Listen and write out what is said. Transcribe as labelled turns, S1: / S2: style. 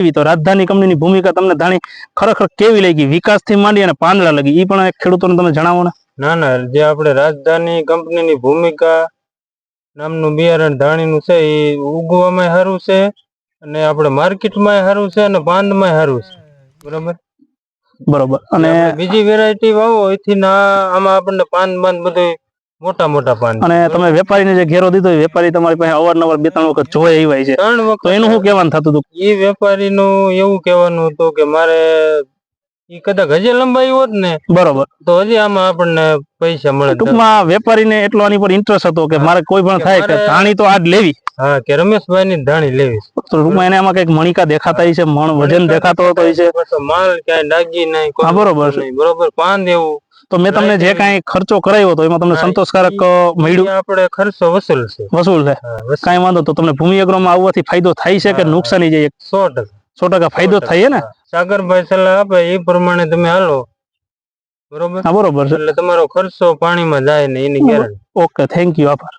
S1: એવી તો રાજધાની કંપનીની ભૂમિકા તમને ધાણી ખરેખર કેવી લાગી? વિકાસથી માંડી અને પાંદડા લગી. એ પણ એક ખેડૂતોને તમે જણાવો ને.
S2: ના ના જે આપણે રાજધાની કંપનીની ભૂમિકા નામનું બિયારણ ધાણીનું છે એ ઉગવામાં સારું છે અને આપણે માર્કેટમાં સારું છે અને પાંદમાં સારું છે. બરાબર?
S1: બરોબર. અને
S2: બીજી વેરાયટી વાવો એથી ના આમાં આપણને પાન બાંધ બધું મોટા મોટા પાન
S1: અને તમે વેપારીને જે ઘેરો દીધો વેપારી તમારી પાસે અવારનવાર બે ત્રણ વખત જોઈ આવ્યા છે.
S2: ત્રણ
S1: તો
S2: વખત
S1: એનું શું કહેવાનું થતું હતું?
S2: એ વેપારીનું એવું કહેવાનું હતું કે મારે કદાચ હજી લંબાઈ હોત ને
S1: બરોબર.
S2: તો હજી આમાં આપણને પૈસા મળે.
S1: ટૂંકમાં વેપારીને એટલો આની પર ઇન્ટરેસ્ટ હતો કે મારે કોઈ પણ થાય કે ધાણી તો આજ લેવી.
S2: હા કે રમેશભાઈ ની ધાણી લેવી.
S1: ટૂંકમાં એને આમાં કંઈક મણિકા દેખાતા હોય છે મણ વજન દેખાતો હતો હોય છે
S2: માલ ક્યાંય ડાગી નહીં
S1: બરોબર.
S2: બરોબર? પાન એવું.
S1: તો મેં તમને જે કાંઈ ખર્ચો કરાવ્યો હતો એમાં તમને સંતોષકારક મળ્યું?
S2: આપણે ખર્ચો વસૂલ છે.
S1: વસૂલ છે. કાંઈ વાંધો તો તમને ભૂમિ અગ્રોમાં આવવાથી ફાયદો થાય છે કે. નુકસાની જાય
S2: સો ટકા.
S1: સો ટકા ફાયદો થાય ને?
S2: સાગરભાઈ સલાહ આપે એ પ્રમાણે તમે હાલો. બરોબર?
S1: હા બરોબર છે.
S2: એટલે તમારો ખર્ચો પાણીમાં જાય ને એની ગેરંટી
S1: ઓકે થેન્ક યુ આભાર.